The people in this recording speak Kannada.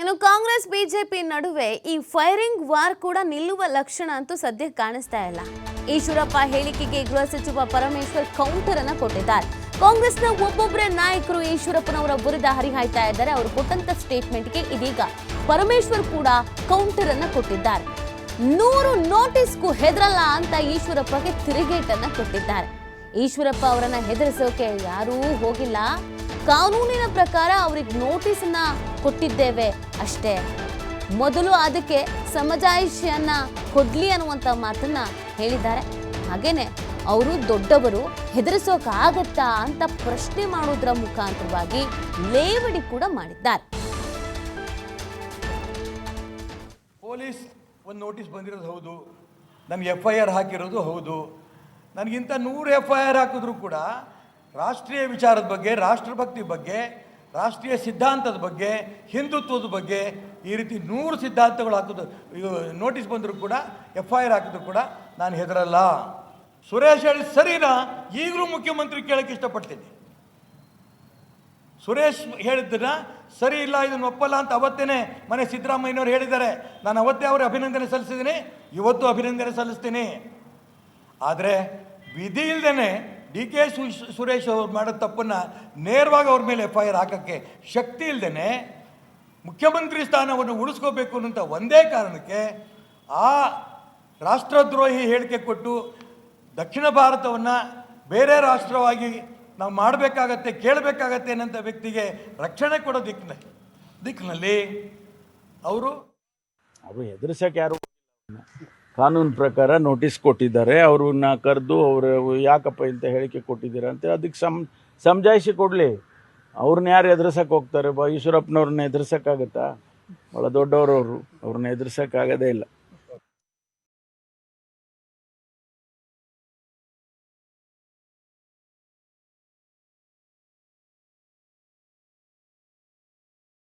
ಇನ್ನು ಕಾಂಗ್ರೆಸ್, ಬಿಜೆಪಿ ನಡುವೆ ಈ ಫೈರಿಂಗ್ ವಾರ್ ಕೂಡ ನಿಲ್ಲುವ ಲಕ್ಷಣ ಅಂತೂ ಸದ್ಯ ಕಾಣಿಸ್ತಾ ಇಲ್ಲ. ಈಶ್ವರಪ್ಪ ಹೇಳಿಕೆಗೆ ಗೃಹ ಸಚಿವ ಪರಮೇಶ್ವರ್ ಕೌಂಟರ್ ಅನ್ನ ಕೊಟ್ಟಿದ್ದಾರೆ. ಕಾಂಗ್ರೆಸ್ನ ಒಬ್ಬೊಬ್ಬರೇ ನಾಯಕರು ಈಶ್ವರಪ್ಪನವರ ವಿರುದ್ಧ ಹರಿಹಾಯ್ತಾ ಇದ್ದಾರೆ. ಅವರು ಕೊಟ್ಟಂತ ಸ್ಟೇಟ್ಮೆಂಟ್ಗೆ ಇದೀಗ ಪರಮೇಶ್ವರ್ ಕೂಡ ಕೌಂಟರ್ ಅನ್ನ ಕೊಟ್ಟಿದ್ದಾರೆ. ನೂರು ನೋಟಿಸ್ಗೂ ಹೆದರಲ್ಲ ಅಂತ ಈಶ್ವರಪ್ಪಗೆ ತಿರುಗೇಟನ್ನ ಕೊಟ್ಟಿದ್ದಾರೆ. ಈಶ್ವರಪ್ಪ ಅವರನ್ನ ಹೆದರಿಸೋಕೆ ಯಾರೂ ಹೋಗಿಲ್ಲ. ಕಾನೂನಿನ ಪ್ರಕಾರ ಅವ್ರಿಗೆ ನೋಟಿಸನ್ನ ಕೊಟ್ಟಿದ್ದೇವೆ ಅಷ್ಟೇ. ಮೊದಲು ಅದಕ್ಕೆ ಸಮಜಾಯಿಷಿಯನ್ನು ಕೊಡಲಿ ಅನ್ನುವಂಥ ಮಾತನ್ನ ಹೇಳಿದ್ದಾರೆ. ಹಾಗೆಯೇ ಅವರು ದೊಡ್ಡವರು ಹೆದರಿಸೋಕಾಗತ್ತಾ ಅಂತ ಪ್ರಶ್ನೆ ಮಾಡೋದ್ರ ಮುಖಾಂತರವಾಗಿ ಲೇವಡಿ ಕೂಡ ಮಾಡಿದ್ದಾರೆ. ಪೊಲೀಸ್ ಒಂದು ನೋಟಿಸ್ ಬಂದಿರೋದು ಹೌದು. ನನಗೆ ಎಫ್ ಐ ಆರ್ ಹಾಕಿರೋದು ಹೌದು. ನನಗಿಂತ ನೂರು ಎಫ್ ಐ ಆರ್ ಹಾಕಿದ್ರು ಕೂಡ ರಾಷ್ಟ್ರೀಯ ವಿಚಾರದ ಬಗ್ಗೆ, ರಾಷ್ಟ್ರಭಕ್ತಿ ಬಗ್ಗೆ ರಾಷ್ಟ್ರೀಯ ಸಿದ್ಧಾಂತದ ಬಗ್ಗೆ, ಹಿಂದುತ್ವದ ಬಗ್ಗೆ ಈ ರೀತಿ ನೂರು ಸಿದ್ಧಾಂತಗಳು ಹಾಕಿದ್ರು ನೋಟಿಸ್ ಬಂದರೂ ಕೂಡ ಎಫ್ ಐ ಆರ್ ಹಾಕಿದ್ರು ಕೂಡ ನಾನು ಹೆದರಲ್ಲ. ಸುರೇಶ್ ಹೇಳಿ, ಸರಿನಾ? ಈಗಲೂ ಮುಖ್ಯಮಂತ್ರಿ ಕೇಳಕ್ಕೆ ಇಷ್ಟಪಡ್ತೀನಿ. ಸುರೇಶ್ ಹೇಳಿದ್ದನ್ನ, ಸರಿ ಇಲ್ಲ, ಇದನ್ನು ಒಪ್ಪಲ್ಲ ಅಂತ ಅವತ್ತೇನೆ ಮನೆ ಸಿದ್ದರಾಮಯ್ಯನವರು ಹೇಳಿದ್ದಾರೆ. ನಾನು ಅವತ್ತೇ ಅವರೇ ಅಭಿನಂದನೆ ಸಲ್ಲಿಸಿದ್ದೀನಿ, ಇವತ್ತು ಅಭಿನಂದನೆ ಸಲ್ಲಿಸ್ತೀನಿ. ಆದರೆ ವಿಧಿ ಇಲ್ಲದೇ ಡಿ ಕೆ ಸುರೇಶ್ ಅವ್ರು ಮಾಡೋ ತಪ್ಪನ್ನು ನೇರವಾಗಿ ಅವ್ರ ಮೇಲೆ ಎಫ್ ಐ ಆರ್ ಹಾಕೋಕ್ಕೆ ಶಕ್ತಿ ಇಲ್ಲದೇ ಮುಖ್ಯಮಂತ್ರಿ ಸ್ಥಾನವನ್ನು ಉಳಿಸ್ಕೋಬೇಕು ಅನ್ನೋಂಥ ಒಂದೇ ಕಾರಣಕ್ಕೆ ಆ ರಾಷ್ಟ್ರದ್ರೋಹಿ ಹೇಳಿಕೆ ಕೊಟ್ಟು ದಕ್ಷಿಣ ಭಾರತವನ್ನು ಬೇರೆ ರಾಷ್ಟ್ರವಾಗಿ ನಾವು ಮಾಡಬೇಕಾಗತ್ತೆ, ಕೇಳಬೇಕಾಗತ್ತೆ ಅನ್ನೋಂಥ ವ್ಯಕ್ತಿಗೆ ರಕ್ಷಣೆ ಕೊಡೋ ದಿಕ್ಕಿನಲ್ಲಿ ದಿಕ್ಕಿನಲ್ಲಿ ಅವರು ಅವರು ಎದುರಿಸೋಕೆ ಯಾರು ಕಾನೂನು ಪ್ರಕಾರ ನೋಟಿಸ್ ಕೊಟ್ಟಿದ್ದಾರೆ, ಅವ್ರನ್ನ ಕರೆದು ಅವರು ಯಾಕಪ್ಪ ಇಂಥ ಹೇಳಿಕೆ ಕೊಟ್ಟಿದ್ದೀರಾ ಅಂತ ಅದಕ್ಕೆ ಸಮ್ ಸಮಜಾಯಿಸಿ ಕೊಡಲಿ. ಅವ್ರನ್ನ ಯಾರು ಎದುರಿಸಕ್ಕೆ ಹೋಗ್ತಾರೆ? ಬಾ, ಈಶ್ವರಪ್ಪನವ್ರನ್ನ ಎದುರಿಸೋಕ್ಕಾಗತ್ತಾ? ಭಾಳ ದೊಡ್ಡವರು ಅವರು ಅವ್ರನ್ನ ಎದುರಿಸೋಕ್ಕಾಗೋದೇ ಇಲ್ಲ.